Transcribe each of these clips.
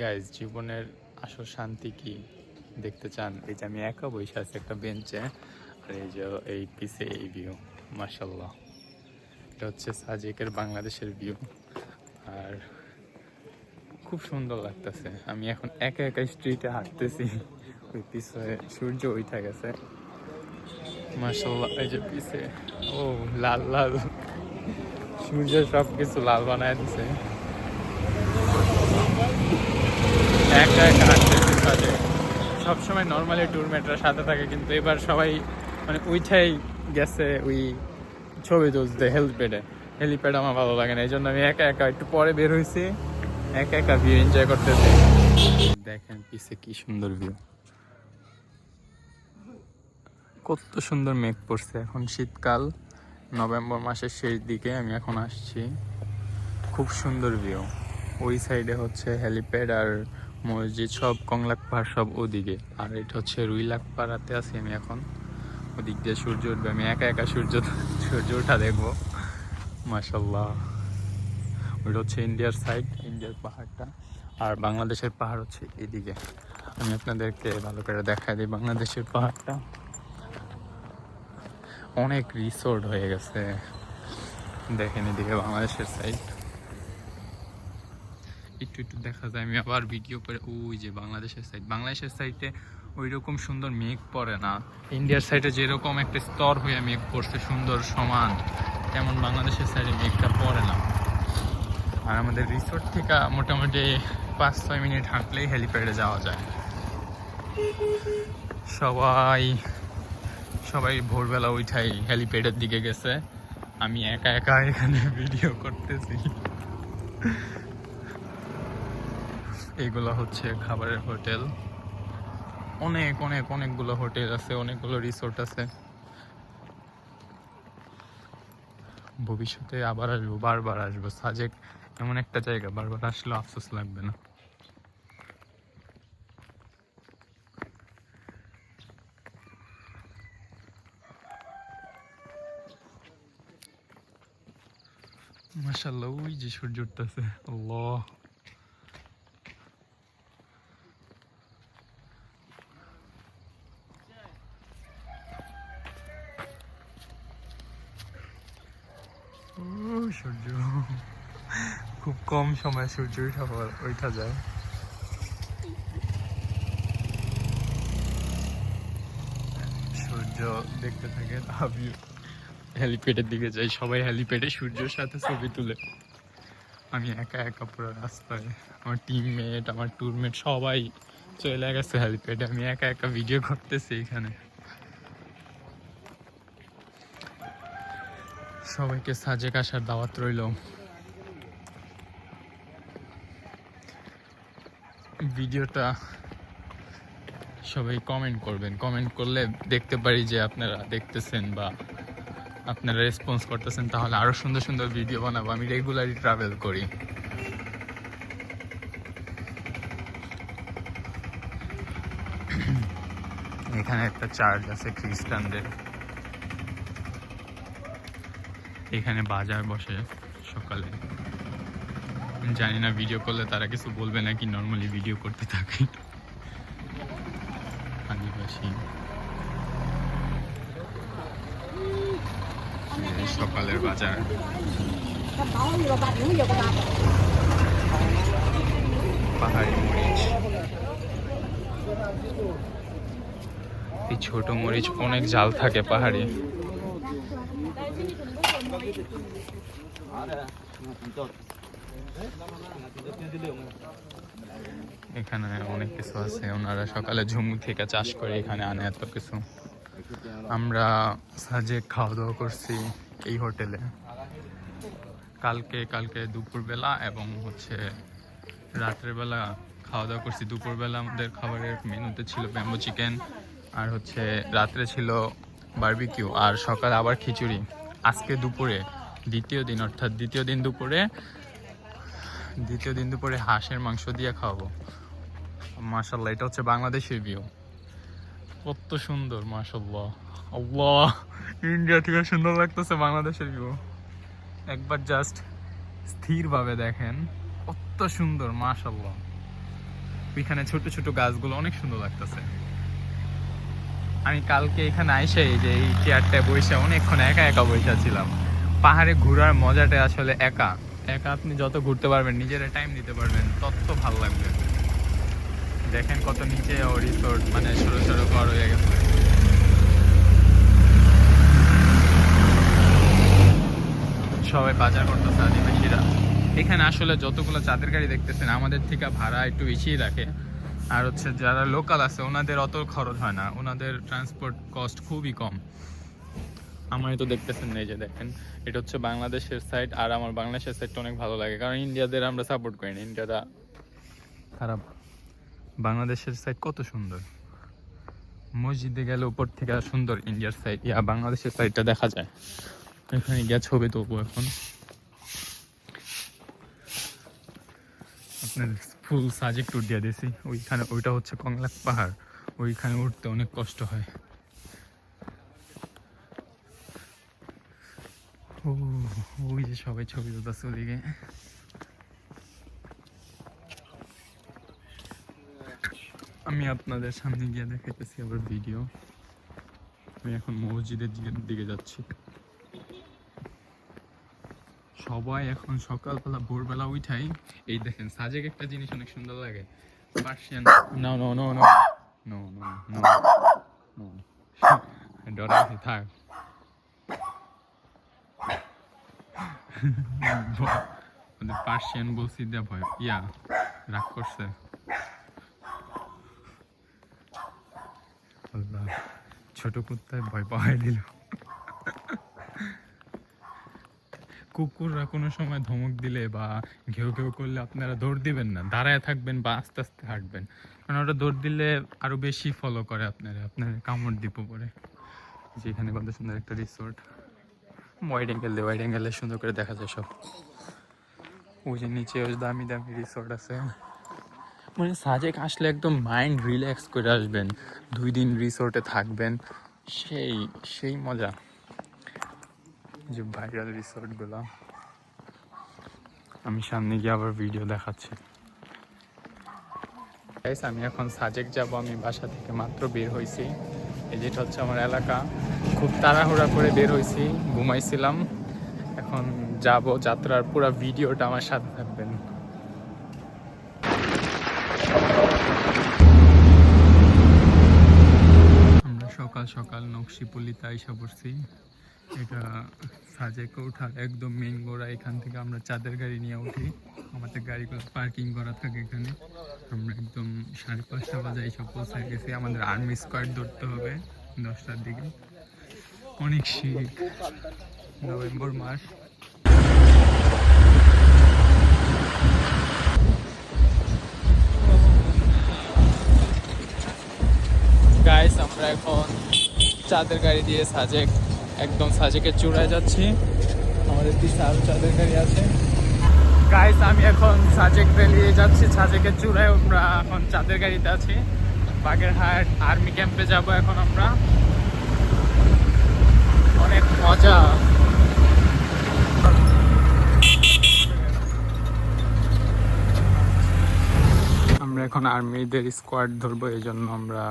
Guys জীবনের আসল শান্তি কি দেখতে চান? এই যে আমি একা বসে আছি একটা বেঞ্চে আর এই যে এই পিসে এই ভিউ মাসাল্লাহ এটা হচ্ছে সাজেকের বাংলাদেশের ভিউ আর খুব সুন্দর লাগতেছে। আমি এখন একা একা স্ট্রিটে হাঁটতেছি, ওই পিছে সূর্য উঠে গেছে। মাসাল্লাহ এই যে পিছে ও, লাল লাল। সূর্য সব কিছু লাল বানায় দিছে। একা একা সবসময় নর্মালি ট্যুরমেটরা সাথে থাকে, কিন্তু এবার সবাই মানে উইঠাই গেছে ওই ছবি তুলতে হেলিপ্যাডে হেলিপ্যাড আমার ভালো লাগে না এই জন্য আমি একা একা একটু পরে বের হয়েছি একা একা ভিউ এনজয় করতেছি। দেখেন পিছে কি সুন্দর ভিউ কত সুন্দর মেঘ পড়ছে, এখন শীতকাল, নভেম্বর মাসের শেষ দিকে আমি এখন আসছি। খুব সুন্দর ভিউ ওই সাইডে হচ্ছে হেলিপ্যাড আর মসজিদ সব কংলাক পাহাড় সব ওদিকে। আর এটা হচ্ছে রুইলাক পাড়াতে আছি আমি এখন। ওদিক দিয়ে সূর্য উঠবে, আমি একা একা সূর্য সূর্য ওঠা দেখব। মাসাল্লাহ ওইটা হচ্ছে ইন্ডিয়ার সাইড, ইন্ডিয়ার পাহাড়টা। আর বাংলাদেশের পাহাড় হচ্ছে এদিকে। আমি আপনাদেরকে ভালো করে দেখাই দিই বাংলাদেশের পাহাড়টা। অনেক রিসোর্ট হয়ে গেছে। দেখেন এদিকে বাংলাদেশের সাইড একটু একটু দেখা যায়। আমি আবার ভিডিও করে, ওই যে বাংলাদেশের সাইড বাংলাদেশের সাইডে ওই রকম সুন্দর মেঘ পড়ে না। ইন্ডিয়ার সাইডে যেরকম একটা স্তর হয়ে মেঘ পড়ছে, সুন্দর, সমান, তেমন বাংলাদেশের সাইডে মেঘটা পড়ে না। আর আমাদের রিসোর্ট থেকে মোটামুটি পাঁচ, ছয় মিনিট হাঁটলেই হেলিপ্যাডে যাওয়া যায়। সবাই সবাই ভোরবেলা উঠাই হেলিপ্যাডের দিকে গেছে। আমি একা একা এখানে ভিডিও করতেছি। এগুলো হচ্ছে খাবারের হোটেল। অনেক অনেক, অনেকগুলো হোটেল আছে, অনেকগুলো রিসোর্ট আছে। ভবিষ্যতে আবার আসব, বারবার আসব। সাজেক এমন একটা জায়গা, বারবার আসলে আফসোস লাগবে না। মাশাল্লাহ ওই যে সূর্য উঠতেছে। আল্লাহ। সূর্য। খুব কম সময় সূর্য পর- ওঠা যায়। সূর্য দেখতে থাকে আমি হেলিপ্যাডের দিকে যাই, সবাই হেলিপ্যাডে সূর্যের সাথে ছবি তুলে। আমি একা একা পুরো রাস্তায়, আমার টিমমেট আমার ট্যুরমেট সবাই চলে গেছে হেলিপ্যাডে। আমি একা একা ভিডিও করতেছি এখানে। সবাইকে সাজেক আসার দাওয়াত রইল। ভিডিওটা সবাই কমেন্ট করবেন। কমেন্ট করলে দেখতে পারি যে আপনারা দেখতেছেন বা আপনারা রেসপন্স করতেছেন, তাহলে আরও সুন্দর সুন্দর ভিডিও বানাবো। আমি রেগুলারই ট্রাভেল করি। এখানে একটা চার্চ আছে খ্রিস্টানদের। এখানে বাজার বসে সকালে। জানি না ভিডিও করলে তারা কিছু বলবে নাকি নর্মালি ভিডিও করতে থাকি। আদিবাসী। সকালের বাজার। পাহাড়ি মরিচ। এই ছোট মরিচ অনেক জাল থাকে পাহাড়ি। এখানে অনেক কিছু আছে, ওনারা সকালে ঝুমু থেকে চাষ করে এখানে আনে এত কিছু। আমরা সাজে খাওয়া দাওয়া করছি এই হোটেলে। কালকে কালকে দুপুরবেলা এবং হচ্ছে রাত্রেবেলা খাওয়া দাওয়া করছি। দুপুরবেলা আমাদের খাবারের মেনুতে ছিল ব্যাম্বো চিকেন, আর হচ্ছে রাত্রে ছিল বারবিকিউ, আর সকালে আবার খিচুড়ি। আজকে দুপুরে, দ্বিতীয় দিন, অর্থাৎ দ্বিতীয় দিন দুপুরে, দ্বিতীয় দিন দুপুরে হাঁসের মাংস দিয়ে খাওয়াবো। মাশাল্লাহ এটা হচ্ছে বাংলাদেশের ভিউ কত সুন্দর আল্লাহ, ইন্ডিয়া থেকে সুন্দর লাগতেছে বাংলাদেশের ভিউ একবার জাস্ট স্থিরভাবে দেখেন, কত সুন্দর মাশাল্লাহ ওইখানে ছোট ছোট গাছগুলো অনেক সুন্দর লাগতেছে। আমি কালকে এখানে আইসে যে এই চেয়ারটায় বসে অনেকক্ষণ একা একা বসে ছিলাম। পাহাড়ে ঘোরার মজাটা আসলে একা। একা আপনি যত ঘুরতে পারবেন, নিজের টাইম দিতে পারবেন, তত ভালো লাগবে। দেখেন কত নিচে ও রিসোর্ট মানে ছোট ছোট ঘর হয়ে গেছে। সবাই বাজার করতেছে, আদিবাসীরা। এখানে আসলে যতগুলো চাঁদের গাড়ি দেখতেছেন, আমাদের থেকে ভাড়া একটু বেশিই রাখে। আর হচ্ছে যারা লোকাল আছে, ওনাদের অত খরচ হয় না। ওনাদের ট্রান্সপোর্ট কস্ট খুবই কম। আমারই তো দেখতেছেন এই যে দেখেন, এটা হচ্ছে বাংলাদেশের সাইড আর আমার বাংলাদেশের সাইডটা অনেক ভালো লাগে, কারণ ইন্ডিয়াদের আমরা সাপোর্ট করি না, ইন্ডিয়াটা খারাপ। বাংলাদেশের সাইড কত সুন্দর। মসজিদে গেলে উপর থেকে সুন্দর ইন্ডিয়ার সাইড ইয়া, বাংলাদেশের সাইডটা দেখা যায়। এখানে গিয়ে ছবি তুলবো এখন। আপনার ফুল সাজেক ট্যুর দিয়ে দিয়েছি ওইখানে ওইটা হচ্ছে কংলাক পাহাড়। ওইখানে উঠতে অনেক কষ্ট হয়। ও ওই যে সবাই ছবি তুলতেছে ওদিকে। আমি আপনাদের সামনে গিয়ে দেখাইতেছি আবার ভিডিও আমি এখন মসজিদের দিকে যাচ্ছি। সবাই এখন সকালবেলা ভোরবেলা উঠাই। এই দেখেন সাজেক একটা জিনিস অনেক সুন্দর লাগে। Persian no no no no no no no থাক। পার্সিয়ান বলছি ভয় ইয়া রাগ করছে। আল্লাহ ছোট কুত্তায় ভয় পাওয়াই দিল। কুকুররা কোনো সময় ধমক দিলে বা ঘেউ ঘেউ করলে আপনারা দৌড় দিবেন না, দাঁড়ায় থাকবেন বা আস্তে আস্তে হাঁটবেন। কারণ ওটা দৌড় দিলে আরও বেশি ফলো করে আপনারা, আপনার কামড় দিব পরে। যেখানে কত সুন্দর একটা রিসোর্ট ওয়াইড অ্যাঙ্গেল দিয়ে ওয়াইড অ্যাঙ্গেলে সুন্দর করে দেখা যায় সব। ওই যে নিচে ওই দামি দামি রিসোর্ট আছে। মানে সাজেক আসলে একদম মাইন্ড রিল্যাক্স করে আসবেন। দুই দিন রিসোর্টে থাকবেন। সেই সেই মজা। যে ভাইরাল রিসোর্টগুলো আমি সামনে গিয়ে আবার ভিডিও দেখাচ্ছি। আমি এখন সাজেক যাব, আমি বাসা থেকে মাত্র বের হয়েছি এই যেটা হচ্ছে আমার এলাকা। খুব তাড়াহুড়া করে বের হয়েছি ঘুমাইছিলাম। এখন যাব, যাত্রার পুরো ভিডিওটা আমার সাথে থাকবেন। আমরা সকাল সকাল নকশিপল্লিতে আইসা পড়ছি। এটা সাজেকে ওঠার একদম মেন গোড়া। এখান থেকে আমরা চাঁদের গাড়ি নিয়ে উঠি। আমাদের গাড়িগুলো পার্কিং করা থাকে এখানে। আমরা একদম সাড়ে পাঁচটা বাজে এইসব পৌঁছায় গেছি। আমাদের আর্মি স্কোয়াড ধরতে হবে দশটার দিকে। অনেক শীত। নভেম্বর মাস। আমরা এখন চাঁদের গাড়ি দিয়ে সাজেক। একদম সাজেকের চূড়ায় যাচ্ছি। আমাদের পিছনে আরও চাঁদের গাড়ি আছে। গাইস আমি এখন সাজেক বেরিয়ে যাচ্ছি। সাজেকের চূড়ায় আমরা এখন চাঁদের গাড়িতে আছি। বাগেরহাট আর্মি ক্যাম্পে যাব এখন আমরা। অনেক মজা। আমরা এখন আর্মিদের স্কোয়াড ধরবো এই জন্য আমরা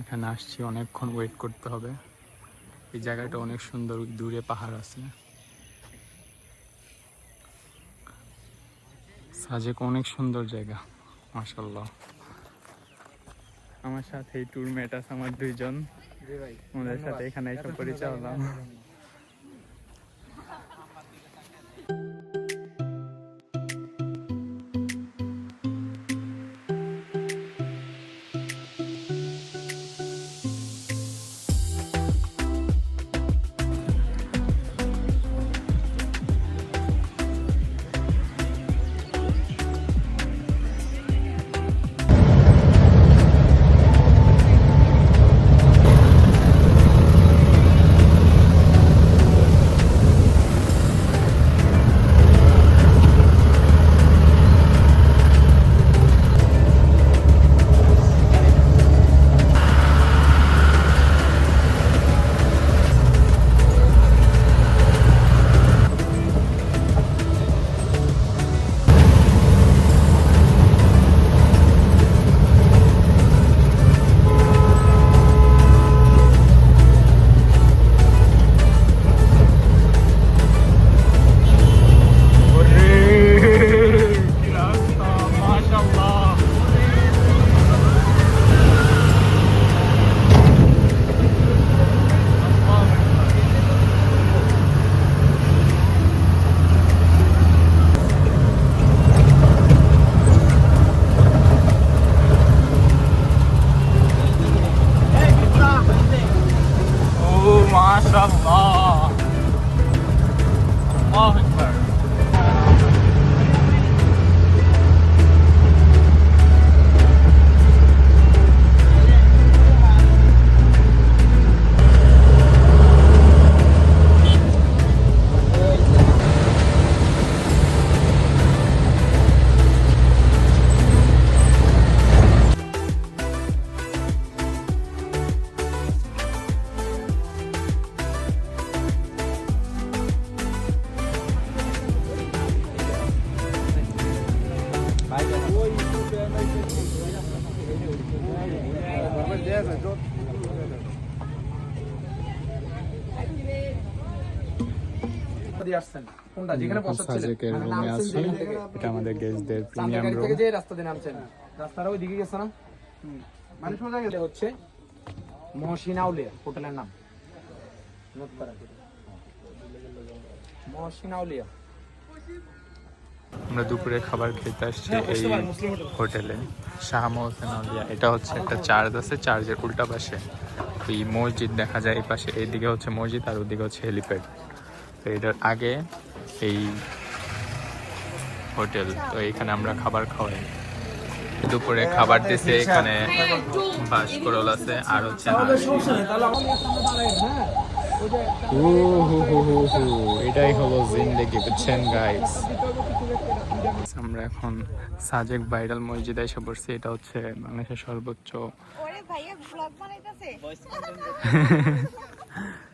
এখানে আসছি। অনেকক্ষণ ওয়েট করতে হবে। এই জায়গাটা অনেক সুন্দর দূরে পাহাড় আছে। সাজেক অনেক সুন্দর জায়গা মাসাল্লাহ আমার সাথে এই ট্যুর মেট আছে আমার দুইজন। আমাদের সাথে এখানে এসব পরিচয় হলাম। Allahu Akbar. আসছেন? কোনটা? যেখানে বসাচ্ছিলেন মানে রুমে আছি এটা আমাদের গেস্টদের প্রিমিয়াম রুম থেকে যে রাস্তা দিয়ে নামছেন। রাস্তাটা ওই দিকে গেছে না? মানে সোজা গেলে হচ্ছে মহসিন আউলিয়া হোটেলের নাম। নোট করা মহসিন আউলিয়া। আমরা দুপুরে খাবার খেতে আসছি এই হোটেলে। শাহ মোহসেন আলিয়া এটা হচ্ছে একটা চার্জ আছে চার্জের উল্টা পাশে। এই মসজিদ দেখা যায় এই পাশে। এইদিকে হচ্ছে মসজিদ আর ওদিকে হচ্ছে হেলিপ্যাড। তো এটার আগে এই হোটেল তো এখানে আমরা খাবার খাওয়াই। দুপুরে খাবার দিছে এখানে বাসকরল আছে আর হচ্ছে হাঁস। হু হু হু হু, এটাই হলো জিন্দেগি বুঝছেন গাইস আমরা এখন সাজেক ভাইরাল মসজিদে এসে পড়ছি এটা হচ্ছে বাংলাদেশের সর্বোচ্চ।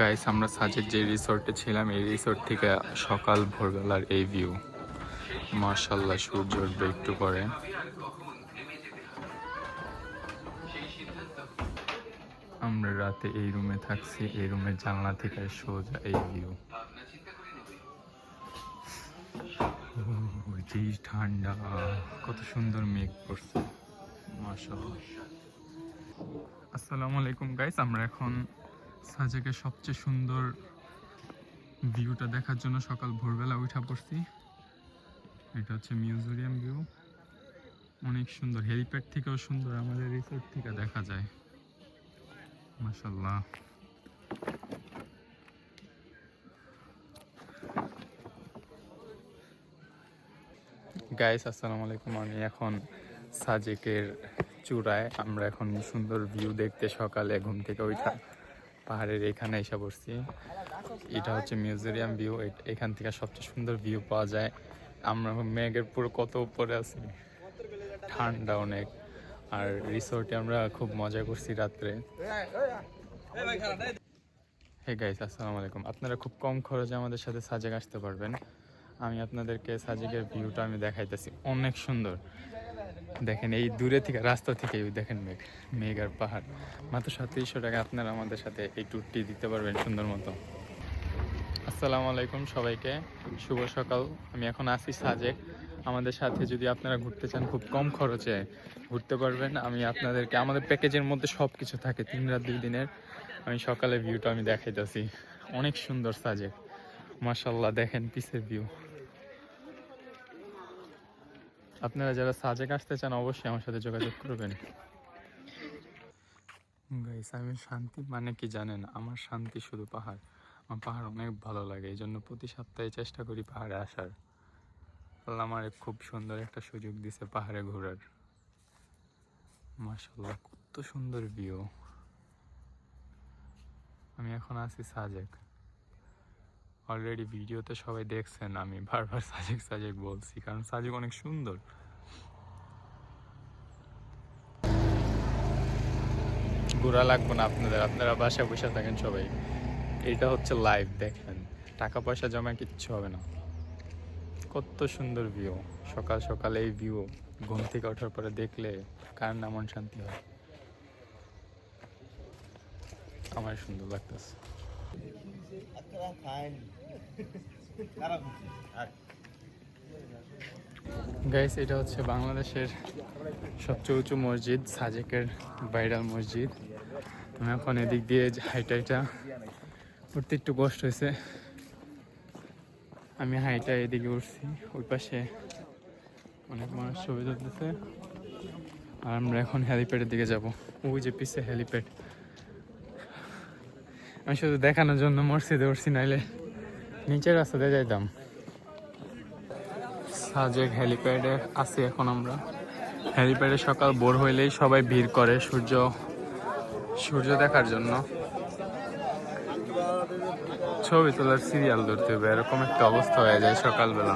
গাইস আমরা সাজের যে রিসোর্টে ছিলাম, এই রিসর্ট থেকে সকাল ভোরবেলার এই ভিউ মার্শাল্লাহ সূর্য উঠবে একটু পরে। আমরা রাতে এই রুমে থাকছি, এই রুমের জানলা থেকে সোজা এই ভিউ ঠান্ডা। কত সুন্দর মেঘ পড়ছে মার্শাল্লাহ আসসালামু আলাইকুম গাইস আমরা এখন সাজেকের সবচেয়ে সুন্দর ভিউটা দেখার জন্য সকাল ভোরবেলা উঠা পড়ছি। এটা হচ্ছে মিউজিয়াম ভিউ। অনেক সুন্দর। হেলিপ্যাড থেকেও সুন্দর আমাদের রিসোর্ট থেকে দেখা যায়। মাসাল্লাহ গাইস আসসালামু আলাইকুম। আমি এখন সাজেকের চূড়ায়। আমরা এখন সুন্দর ভিউ দেখতে সকালে ঘুম থেকে ওইটা পাহাড়ের এখানে এসে পড়ছি এটা হচ্ছে মিউজিয়াম ভিউ এখান থেকে সবচেয়ে সুন্দর ভিউ পাওয়া যায়। আমরা মেঘের পুরো কত উপরে আছি? ঠান্ডা অনেক। আর রিসোর্টে আমরা খুব মজা করছি রাত্রে। হে গাইস আসসালামু আলাইকুম। আপনারা খুব কম খরচে আমাদের সাথে সাজেক আসতে পারবেন। আমি আপনাদেরকে সাজেকের ভিউটা আমি দেখাইতেছি। অনেক সুন্দর। দেখেন, এই দূরে থেকে, রাস্তা থেকে দেখেন মেঘ মেঘ আর পাহাড়। মাত্র সাতত্রিশশো টাকা আপনারা আমাদের সাথে এই ট্যুরটি দিতে পারবেন সুন্দর মতো। আসসালামু আলাইকুম সবাইকে, শুভ সকাল। আমি এখন আছি সাজেক। আমাদের সাথে যদি আপনারা ঘুরতে চান, খুব কম খরচে ঘুরতে পারবেন। আমি আপনাদেরকে, আমাদের প্যাকেজের মধ্যে সব কিছু থাকে, তিন রাত, দুই দিনের। আমি সকালে ভিউটা আমি দেখাইতেছি। অনেক সুন্দর সাজেক। মাশাল্লাহ দেখেন পিসের ভিউ আপনারা যারা সাজেক আসতে চান, অবশ্যই আমার সাথে যোগাযোগ করবেন। গাইস আমি শান্তি মানে কি জানেন? আমার শান্তি শুধু পাহাড়। আমার পাহাড় অনেক ভালো লাগে এই জন্য প্রতি সপ্তাহে চেষ্টা করি পাহাড়ে আসার। আল্লাহ আমার খুব সুন্দর একটা সুযোগ দিছে পাহাড়ে ঘোরার। মাশাল্লাহ কত সুন্দর ভিউ আমি এখন আছি সাজেক অলরেডি ভিডিওতে সবাই দেখছেন, আমি বারবার সাজেক সাজেক বলছি, কারণ সাজেক অনেক সুন্দর। ঘোরা লাগবে না আপনাদের, আপনারা বাসা বসে থাকেন সবাই। এটা হচ্ছে লাইভ দেখেন। টাকা পয়সা জমা কিচ্ছু হবে না। কত সুন্দর ভিউ সকাল সকালে এই ভিউ ঘুম থেকে ওঠার পরে দেখলে কার না মন শান্তি হয়। আমার সুন্দর লাগতেছে। গাইস এটা হচ্ছে বাংলাদেশের সবচেয়ে উঁচু মসজিদ, সাজেকের ভাইরাল মসজিদ। আমি এখন এদিক দিয়ে হাইটা হাইটা উঠতে একটু কষ্ট হয়েছে। আমি হাইটা এদিকে উঠছি, ওই পাশে অনেক মানুষ ছবি তুলতেছে। আর আমরা এখন হেলিপ্যাডের দিকে যাব। ওই যে পিছে হেলিপ্যাড। আমি শুধু দেখানোর জন্য মসজিদে উঠছি, নাইলে নিচের রাস্তাতে যাইতাম। সাজেক হেলিপ্যাডে আছি এখন আমরা। হেলিপ্যাডে সকাল ভোর হইলেই সবাই ভিড় করে সূর্য সূর্য দেখার জন্য। ছবি তোলার সিরিয়াল ধরতে হবে, এরকম একটা অবস্থা হয়ে যায় সকালবেলা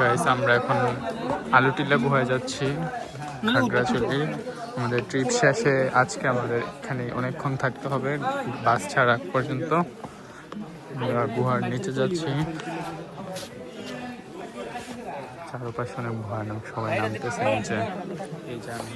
গাইস আমরা এখন আলু টিলা গুহায় যাচ্ছি। খাগড়াছড়ি। আমাদের ট্রিপ শেষে আজকে আমাদের এখানে অনেকক্ষণ থাকতে হবে। বাস ছাড়া পর্যন্ত। আমরা গুহার নিচে যাচ্ছি। চারপাশে অনেক ভয়ানক সবাই নামতেছে নিচে। এই যে আমি।